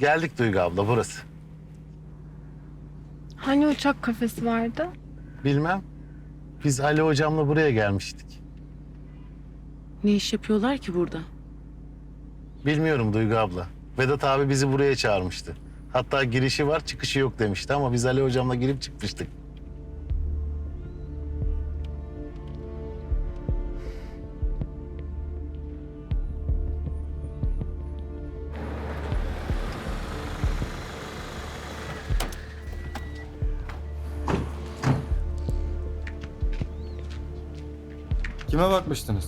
Geldik Duygu abla burası. Hani uçak kafesi vardı? Bilmem. Biz Ali hocamla buraya gelmiştik. Ne iş yapıyorlar ki burada? Bilmiyorum Duygu abla. Vedat abi bizi buraya çağırmıştı. Hatta girişi var çıkışı yok demişti ama biz Ali hocamla girip çıkmıştık. Kime bakmıştınız?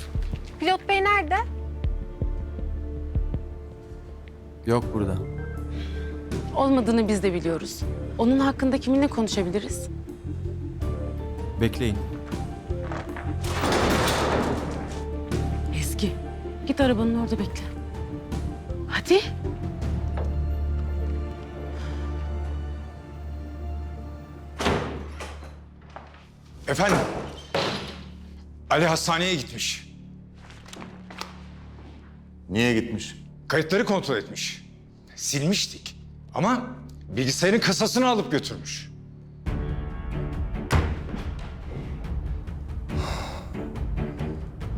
Pilot bey nerede? Yok burada. Olmadığını biz de biliyoruz. Onun hakkında kiminle konuşabiliriz? Bekleyin. Eski. Git arabanın orada bekle. Hadi. Efendim? Ali hastaneye gitmiş. Niye gitmiş? Kayıtları kontrol etmiş. Silmiştik. Ama bilgisayarın kasasını alıp götürmüş.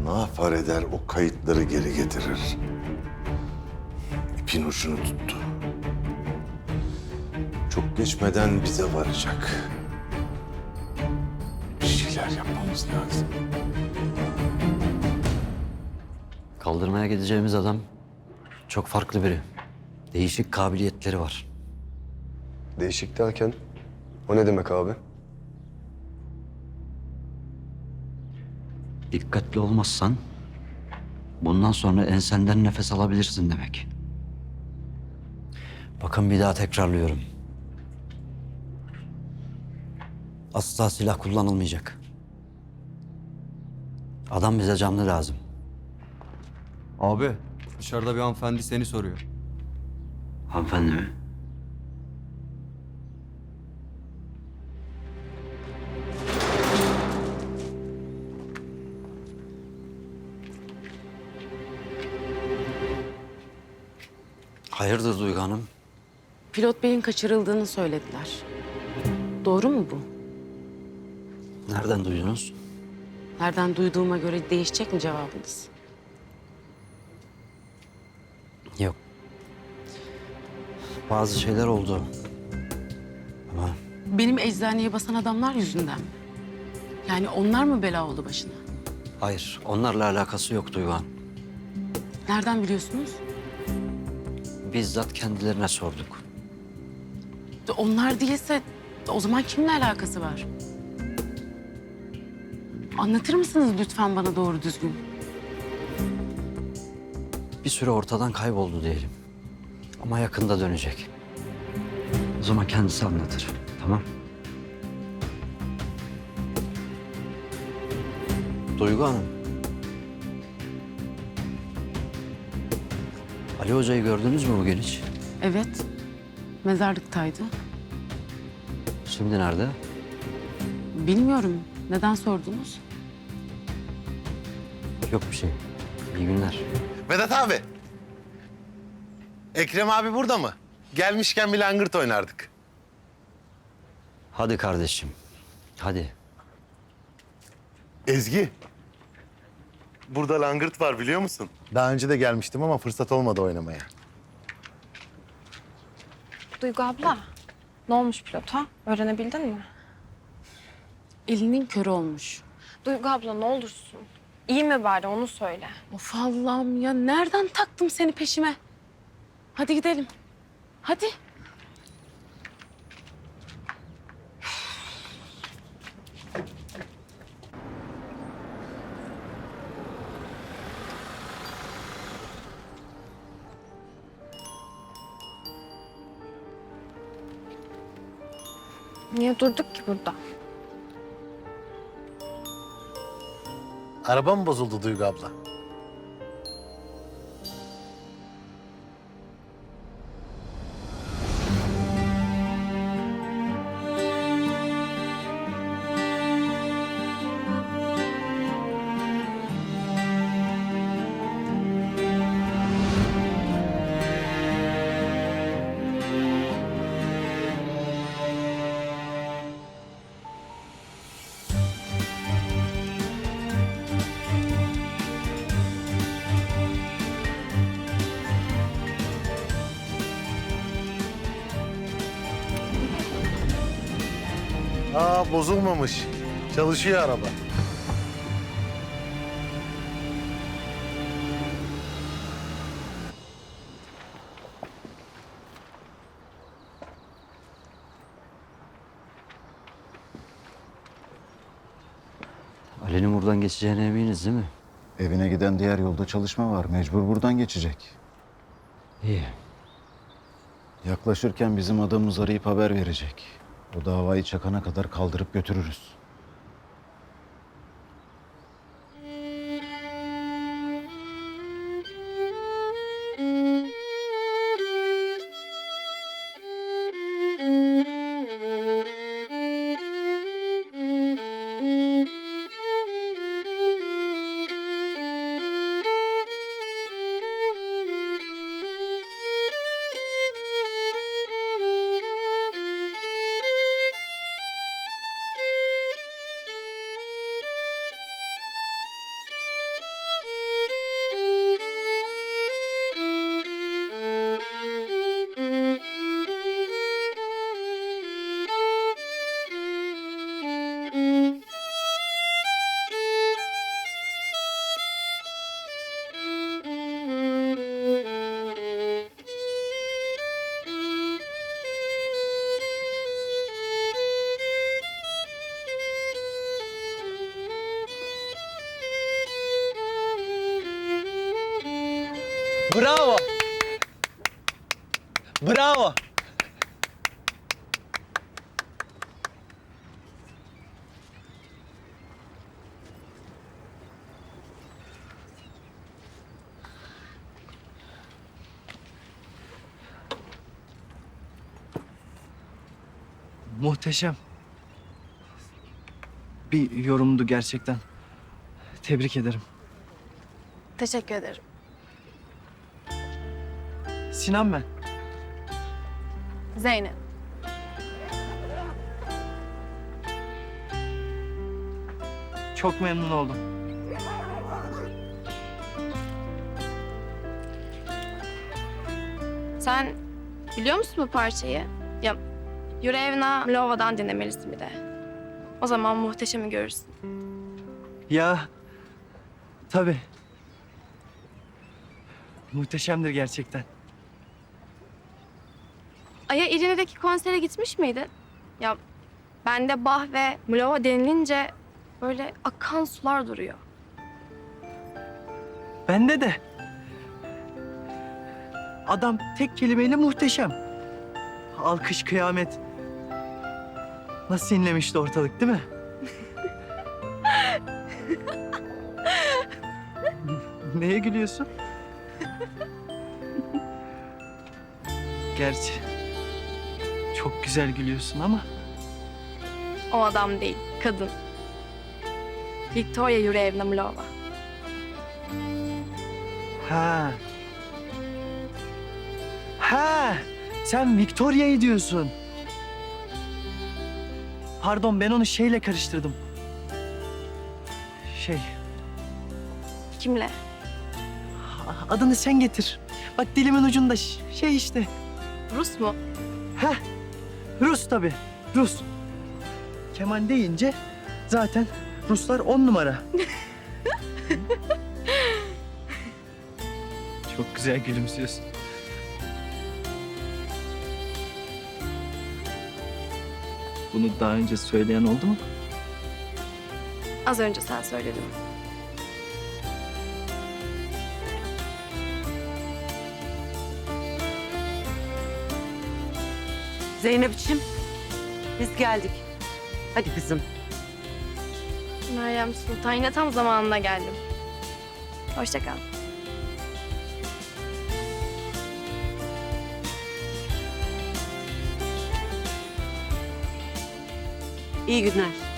Ne yapar eder o kayıtları geri getirir. İpin ucunu tuttu. Çok geçmeden bize varacak. Bir şeyler yapmamız lazım. Kaldırmaya gideceğimiz adam çok farklı biri. Değişik kabiliyetleri var. Değişik derken o ne demek abi? Dikkatli olmazsan bundan sonra ensenden nefes alabilirsin demek. Bakın bir daha tekrarlıyorum. Asla silah kullanılmayacak. Adam bize canlı lazım. Abi dışarıda bir hanımefendi seni soruyor. Hanımefendi mi? Hayırdır Duygu Hanım? Pilot beyin kaçırıldığını söylediler. Doğru mu bu? Nereden duydunuz? Nereden duyduğuma göre değişecek mi cevabınız? Bazı şeyler oldu. Ama Benim eczaneye basan adamlar yüzünden mi? Yani onlar mı bela oldu başına? hayır, onlarla alakası yok Duygu Hanım. Nereden biliyorsunuz? Bizzat kendilerine sorduk. Onlar değilse o zaman kimle alakası var? Anlatır mısınız lütfen bana doğru düzgün? Bir süre ortadan kayboldu diyelim. Ama yakında dönecek. O zaman kendisi anlatır. Tamam. Duygu Hanım. Ali Hoca'yı gördünüz mü bugün hiç? Evet. Mezarlıktaydı. Şimdi nerede? Bilmiyorum. Neden sordunuz? Yok bir şey. İyi günler. Vedat abi. Ekrem abi burada mı? Gelmişken bir langırt oynardık. Hadi kardeşim. Hadi. Ezgi. Burada langırt var biliyor musun? Daha önce de gelmiştim ama fırsat olmadı oynamaya. Duygu abla. Ne olmuş pilota? Öğrenebildin mi? Elinin körü olmuş. Duygu abla ne olursun. İyi mi bari onu söyle. Of Allah'ım ya nereden taktım seni peşime? Hadi gidelim. Hadi. Niye durduk ki burada? Araba mı bozuldu Duygu abla? Daha bozulmamış. Çalışıyor araba. Ali'nin buradan geçeceğine eminiz değil mi? Evine giden diğer yolda çalışma var. Mecbur buradan geçecek. İyi. Yaklaşırken bizim adamımız arayıp haber verecek. O davayı çakana kadar kaldırıp götürürüz. Bravo. Bravo. Muhteşem. Bir yorumdu gerçekten. Tebrik ederim. Teşekkür ederim. Sinan ben. Zeynep. Çok memnun oldum. Sen biliyor musun bu parçayı? Ya Yurevna Mlova'dan dinlemelisin bir de. O zaman muhteşemi görürsün. Ya tabii. Muhteşemdir gerçekten. Aya İrine'deki konsere gitmiş miydin? Ya bende Bach ve Mlova denilince böyle akan sular duruyor. Bende de. Adam tek kelimeyle muhteşem. Alkış kıyamet. Nasıl inlemişti ortalık değil mi? Neye gülüyorsun? Gerçi çok güzel gülüyorsun ama O adam değil, kadın. Victoria Yurevna Mlova. Ha. Ha. Sen Victoria'yı diyorsun. Pardon ben onu şeyle karıştırdım. Şey Kimle? adını sen getir. Bak dilimin ucunda şey işte. Rus mu? Heh. Rus tabii. Rus. Kemal deyince zaten Ruslar on numara. Çok güzel gülümsüyorsun. Bunu daha önce söyleyen oldu mu? Az önce sen söyledin. Zeynep'ciğim biz geldik. Hadi kızım. Meryem Sultan yine tam zamanında geldim. Hoşça kal. İyi günler.